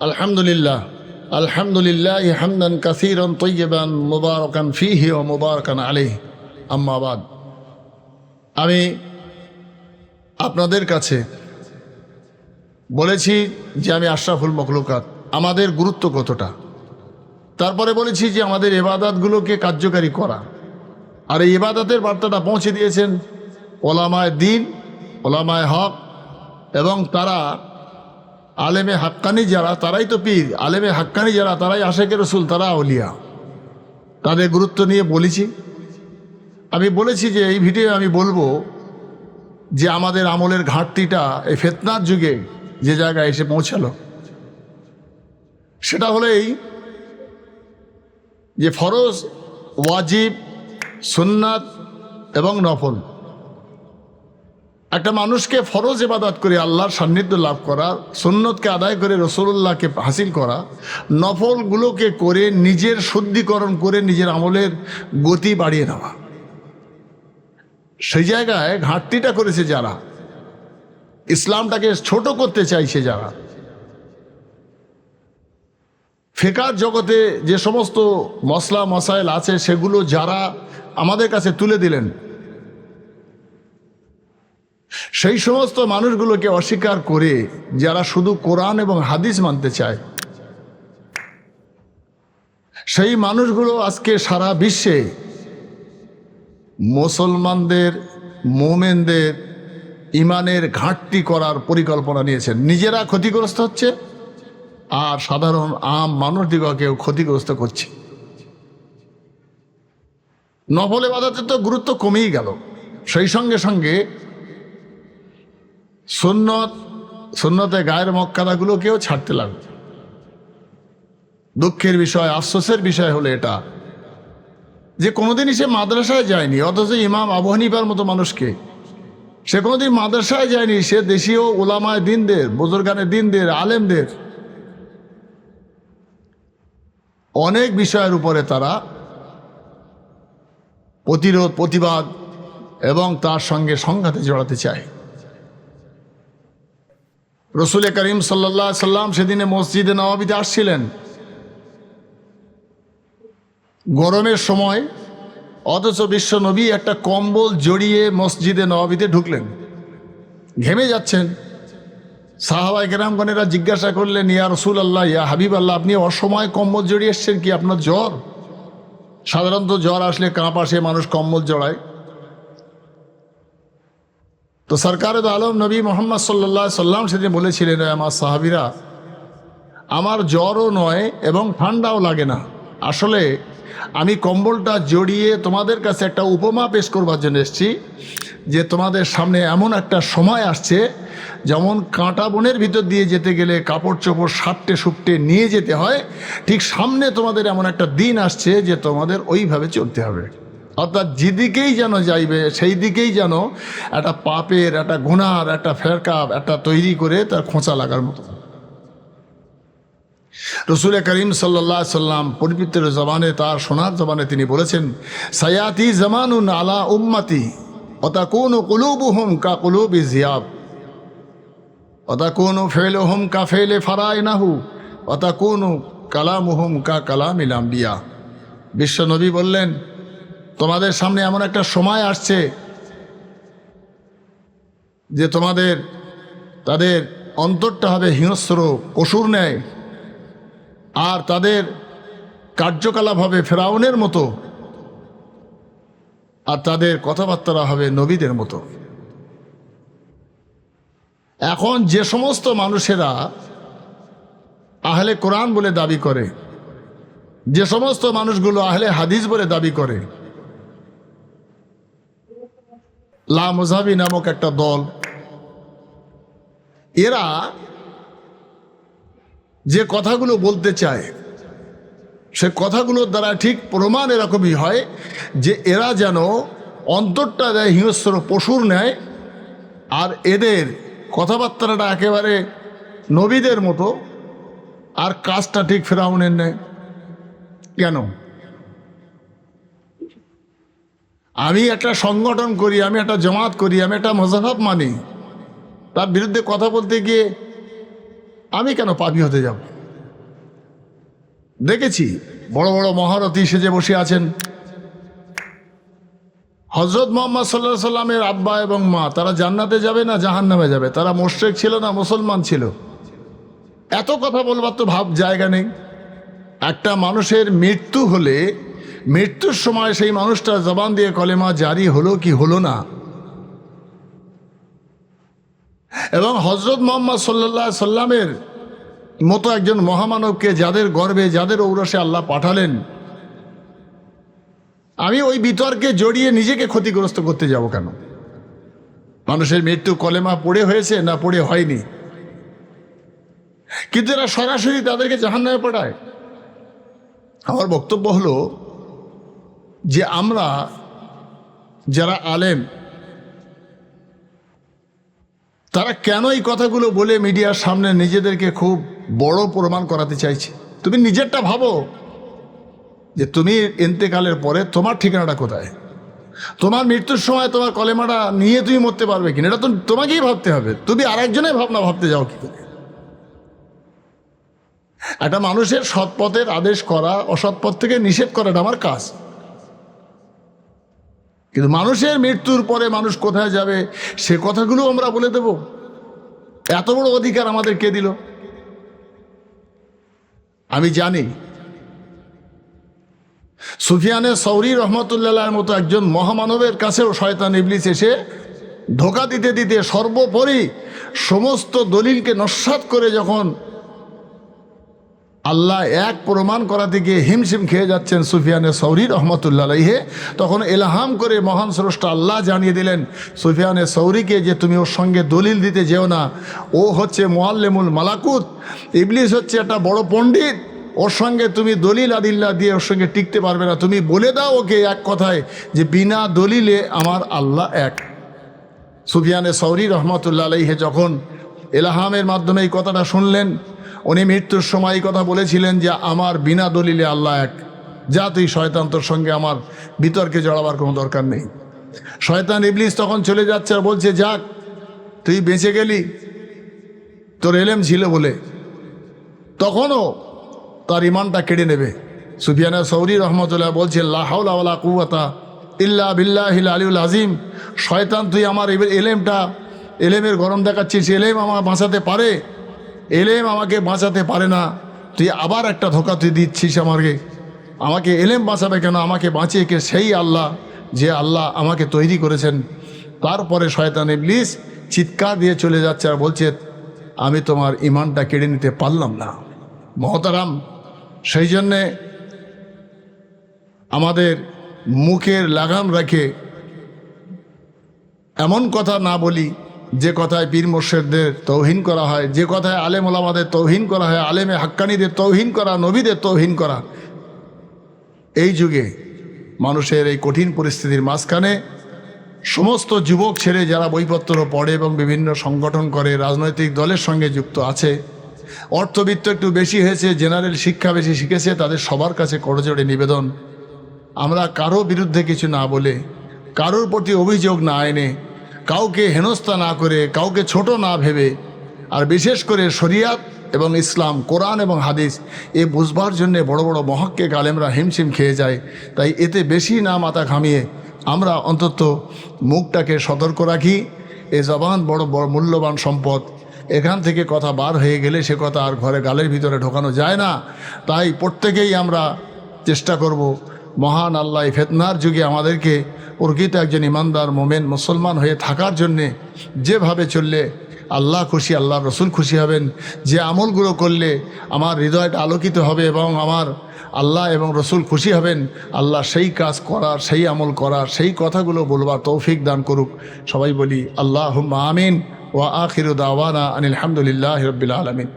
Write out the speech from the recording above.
আলহামদুলিল্লাহ। আলহামদুলিল্লাহ হামদান কাসিরন তৈবান মুবারকান ফিহি ও মুবারকান আলী আম্মাবাদ আমি আপনাদের কাছে বলেছি যে আমি আশরাফুল মখলুকাত। আমাদের গুরুত্ব কতটা? তারপরে বলেছি যে আমাদের এবাদাতগুলোকে কার্যকারী করা। আর এই এবাদাতের বার্তাটা পৌঁছে দিয়েছেন ওলামায় দিন, ওলামায় হক এবং তারা আলেমে হাক্কানি যারা, তারাই তো পীর। আলেমে হাক্কানি যারা, তারাই আশেকের রসুল, তারা আউলিয়া। তাদের গুরুত্ব নিয়ে বলেছি। আমি বলেছি যে, এই ভিডিও আমি বলব যে, আমাদের আমলের ঘাটতিটা, এই ফেতনার যুগে যে জায়গায় এসে পৌঁছালো, সেটা হলেই যে, ফরজ, ওয়াজিব, সুন্নাত এবং নফল। একটা মানুষকে ফরজ এবাদাত করে আল্লাহর সান্নিধ্য লাভ করা, সুন্নতকে আদায় করে রসুল্লাহকে হাসিল করা, নফলগুলোকে করে নিজের শুদ্ধিকরণ করে নিজের আমলের গতি বাড়িয়ে নেওয়া। সেই জায়গায় ঘাটতিটা করেছে যারা, ইসলামটাকে ছোট করতে চাইছে যারা। ফেকার জগতে যে সমস্ত মশলা মশাইল আছে সেগুলো যারা আমাদের কাছে তুলে দিলেন সেই সমস্ত মানুষগুলোকে অস্বীকার করে যারা শুধু কোরআন এবং হাদিস মানতে চায়। সেই মানুষগুলো আজকে সারা বিশ্বে মুসলমানদের, মোমেনদের ইমানের ঘাটতি করার পরিকল্পনা নিয়েছেন। নিজেরা ক্ষতিগ্রস্ত হচ্ছে আর সাধারণ আম মানুষদিগকেও ক্ষতিগ্রস্ত করছে। নফলে বাধাতে তো গুরুত্ব কমেই গেল। সেই সঙ্গে সঙ্গে সুন্নত, সুন্নতে গায়ের মক্কাদাগুলোকেও ছাড়তে লাগবে। দুঃখের বিষয়, আফসোসের বিষয় হলো এটা, যে কোনোদিনই সে মাদ্রাসায় যায়নি, অথচ ইমাম আবু হানিফার মতো মানুষকে। সে কোনোদিন মাদ্রাসায় যায়নি, সে দেশীয় ওলামায় দিনদের বুজুর্গানের দিনদের, আলেমদের। অনেক বিষয়ের উপরে তারা প্রতিরোধ, প্রতিবাদ এবং তার সঙ্গে সংঘাতে জড়াতে চায়। রসুল করিম সাল্লা সাল্লাম সেদিনে মসজিদে নবাবিতে আসছিলেন। গরমের সময় অথচ বিশ্ব নবী একটা কম্বল জড়িয়ে মসজিদে নবাবিতে ঢুকলেন। ঘেমে যাচ্ছেন। সাহাবাই গ্রামগণেরা জিজ্ঞাসা করলেন, ইয়া রসুল আল্লাহ ইয়া হাবিব আল্লাহ আপনি অসময় কম্বল জড়িয়ে এসছেন কি আপনার জ্বর? সাধারণত জ্বর আসলে কাঁপ আসে, মানুষ কম্বল জড়ায়। তো সরকারে আলম নবী মোহাম্মদ সাল্লা সাল্লাম সেদিন বলেছিলেন আমার সাহাবিরা, আমার জ্বরও নয় এবং ঠান্ডাও লাগে না। আসলে আমি কম্বলটা জড়িয়ে তোমাদের কাছে একটা উপমা পেশ করবার জন্য এসেছি, যে তোমাদের সামনে এমন একটা সময় আসছে, যেমন কাঁটা বনের ভিতর দিয়ে যেতে গেলে কাপড় চোপড় সাপটে সুপটে নিয়ে যেতে হয়, ঠিক সামনে তোমাদের এমন একটা দিন আসছে যে তোমাদের ওইভাবে চলতে হবে। অর্থাৎ যেদিকেই যেন যাইবে সেই দিকেই যেন একটা পাপের, একটা গুনার, একটা ফেরকাপ একটা তৈরি করে তার খোঁচা লাগার মতো। রসুল করিম সাল্লা সাল্লাম পরিপিত্র জবানে, তার সোনার জবানে তিনি বলেছেন, সায়াতি জামানুন আলা উম্মাতি অতা কোন কুলুবু হুম কা কুলুবি জিয়াব ফেল হুম কা ফেলে ফারায় নাহু কালাম হুম কা কালাম ইলাম্বিয়া বিশ্ব নবী বললেন তোমাদের সামনে এমন একটা সময় আসছে যে তোমাদের, তাদের অন্তরটা হবে হিংস্র পশুর ন্যায়। আর তাদের কার্যকলাপ হবে ফেরাউনের মতো। আর তাদের কথাবার্তা হবে নবীদের মতো। এখন যে সমস্ত মানুষেরা আহলে কোরআন বলে দাবি করে, যে সমস্ত মানুষগুলো আহলে হাদিস বলে দাবি করে লা মুজাবি নামক একটা দল। এরা যে কথাগুলো বলতে চায়, সে কথাগুলোর দ্বারা ঠিক প্রমাণ এরকমই হয় যে এরা যেন অন্তরটা দেয়, হিংস্র পশুর নেয় আর এদের কথাবার্তাটা একেবারে নবীদের মতো, আর কাজটা ঠিক ফেরাউনের নেয় কেন? আমি একটা সংগঠন করি, আমি একটা জমাত করি, আমি একটা মজাহাব মানি। তার বিরুদ্ধে কথা বলতে গিয়ে আমি কেন পাপি হতে যাব? দেখেছি বড় বড় মহারথী সেজে বসে আছেন। হজরত মোহাম্মদ সাল্লাহ সাল্লামের আব্বা এবং মা, তারা জান্নাতে যাবে না জাহান নামে যাবে? তারা মোশ্রেক ছিল না মুসলমান ছিল? এত কথা বলবার তো ভাব জায়গা নেই। একটা মানুষের মৃত্যু হলে মৃত্যুর সময় সেই মানুষটা জবান দিয়ে কলেমা জারি হলো কি হলো না? এবং হজরত মোহাম্মদ সাল্লাহ সাল্লামের মতো একজন মহামানবকে যাদের গর্বে, যাদের ঔরসে আল্লাহ পাঠালেন, আমি ওই বিতর্কে জড়িয়ে নিজেকে ক্ষতিগ্রস্ত করতে যাব কেন? মানুষের মৃত্যু কলেমা পড়ে হয়েছে না পড়ে হয়নি? কিন্তু এরা সরাসরি তাদেরকে জাহান্নামে পড়ায় আমার বক্তব্য হলো যে আমরা যারা আলেম, তারা কেন এই কথাগুলো বলে মিডিয়ার সামনে নিজেদেরকে খুব বড় প্রমাণ করাতে চাইছে? তুমি নিজেরটা ভাবো যে তুমি ইন্তেকালের পরে তোমার ঠিকানাটা কোথায়? তোমার মৃত্যুর সময় তোমার কলেমাটা নিয়ে তুমি মরতে পারবে কিনা? এটা তো তোমাকেই ভাবতে হবে। তুমি আরেকজনের ভাবনা ভাবতে যাও কি করে? একটা মানুষের সৎপথের আদেশ করা, অসৎপথ থেকে নিষেধ করাটা আমার কাজ। কিন্তু মানুষের মৃত্যুর পরে মানুষ কোথায় যাবে? সে কথাগুলো আমরা বলে দেব। এত বড় অধিকার আমাদের কে দিল? আমি জানি সুফিয়ানে সৌরি রহমতুল্লাহ মতো একজন মহামানবের কাছেও শয়তান ইবলিস এসে ধোকা দিতে দিতে সর্বোপরি সমস্ত দলিলকে নস্বাত করে যখন আল্লাহ এক প্রমাণ করাতে গিয়ে হিমশিম খেয়ে যাচ্ছেন সুফিয়ানে সৌরি রহমতুল্লাহ তখন এলাহাম করে মহান স্রষ্টা আল্লাহ জানিয়ে দিলেন, সুফিয়ানে সৌরিকে যে তুমি ওর সঙ্গে দলিল দিতে যেও না, ও হচ্ছে মোয়াল্লেমুল মালাকুত। ইবলিস হচ্ছে একটা বড় পণ্ডিত। ওর সঙ্গে তুমি দলিল আদিল্লা দিয়ে ওর সঙ্গে টিকতে পারবে না। তুমি বলে দাও ওকে এক কথায় যে বিনা দলিলে আমার আল্লাহ এক। সুফিয়ানে সৌরি রহমতুল্লাহ আলাইহে যখন এলাহামের মাধ্যমে এই কথাটা শুনলেন উনি মৃত্যুর সময় কথা বলেছিলেন যে আমার বিনা দলিলে আল্লাহ এক যা তুই শয়তান তোর সঙ্গে আমার বিতর্কে জড়াবার কোনো দরকার নেই। শয়তান ইবলিস তখন চলে যাচ্ছে আর বলছে, যাক, তুই বেঁচে গেলি, তোর এলেম ছিল বলে। তখনও তার ইমানটা কেড়ে নেবে। সুফিয়ানা সৌরি রহমতুল্লাহ বলছে লাহাউলা কুয়াতা ইল্লা বিল্লাহিল আলিউল আজিম শয়তান, তুই আমার এলেমটা, এলেমের গরম দেখাচ্ছিস, এলেম আমার বাঁচাতে পারে এলেম আমাকে বাঁচাতে পারে না। তুই আবার একটা ধোকা তুই দিচ্ছিস আমাকে। আমাকে এলেম বাঁচাবে কেন? আমাকে বাঁচিয়ে কে? সেই আল্লাহ, যে আল্লাহ আমাকে তৈরি করেছেন। তারপরে শয়তান ইবলিস চিৎকার দিয়ে চলে যাচ্ছে আর বলছে, আমি তোমার ইমানটা কেড়ে নিতে পারলাম না। মহতারাম, সেই জন্যে আমাদের মুখের লাগাম রেখে এমন কথা না বলি যে কথায় পীর মোর্শেদদের তৌহিন করা হয়, যে কথায় আলেম ওলামাদের তৌহিন করা হয়, আলেমে হাক্কানিদের তৌহিন করা, নবীদের তৌহিন করা। এই যুগে মানুষের এই কঠিন পরিস্থিতির মাঝখানে সমস্ত যুবক ছেড়ে যারা বইপত্র পড়ে এবং বিভিন্ন সংগঠন করে, রাজনৈতিক দলের সঙ্গে যুক্ত আছে, অর্থবিত্ত একটু বেশি হয়েছে, জেনারেল শিক্ষা বেশি শিখেছে, তাদের সবার কাছে করজোড়ে নিবেদন। আমরা কারও বিরুদ্ধে কিছু না বলে, কারোর প্রতি অভিযোগ না এনে কাউকে হেনস্থা না করে, কাউকে ছোট না ভেবে, আর বিশেষ করে শরিয়াত এবং ইসলাম, কোরআন এবং হাদিস, এ বুঝবার জন্যে বড় বড় মহক্কে গালেমরা হিমশিম খেয়ে যায়। তাই এতে বেশি না মাথা ঘামিয়ে আমরা অন্তত মুখটাকে সতর্ক রাখি। এ জবান বড় বড় মূল্যবান সম্পদ। এখান থেকে কথা বার হয়ে গেলে সে কথা আর ঘরে গালের ভিতরে ঢোকানো যায় না। তাই প্রত্যেকেই আমরা চেষ্টা করব, মহান আল্লাহ ফেতনার যুগে আমাদেরকে প্রকৃত একজন ইমানদার মোমেন মুসলমান হয়ে থাকার জন্যে যেভাবে চললে আল্লাহ খুশি, আল্লাহ রসুল খুশি হবেন, যে আমলগুলো করলে আমার হৃদয়টা আলোকিত হবে এবং আমার আল্লাহ এবং রসুল খুশি হবেন, আল্লাহ সেই কাজ করার, সেই আমল করার, সেই কথাগুলো বলবার তৌফিক দান করুক। সবাই বলি আল্লাহ আমিন, ওয়া আখিরু দাওয়ানা আনিল হামদুলিল্লাহ রবিল আলমিন।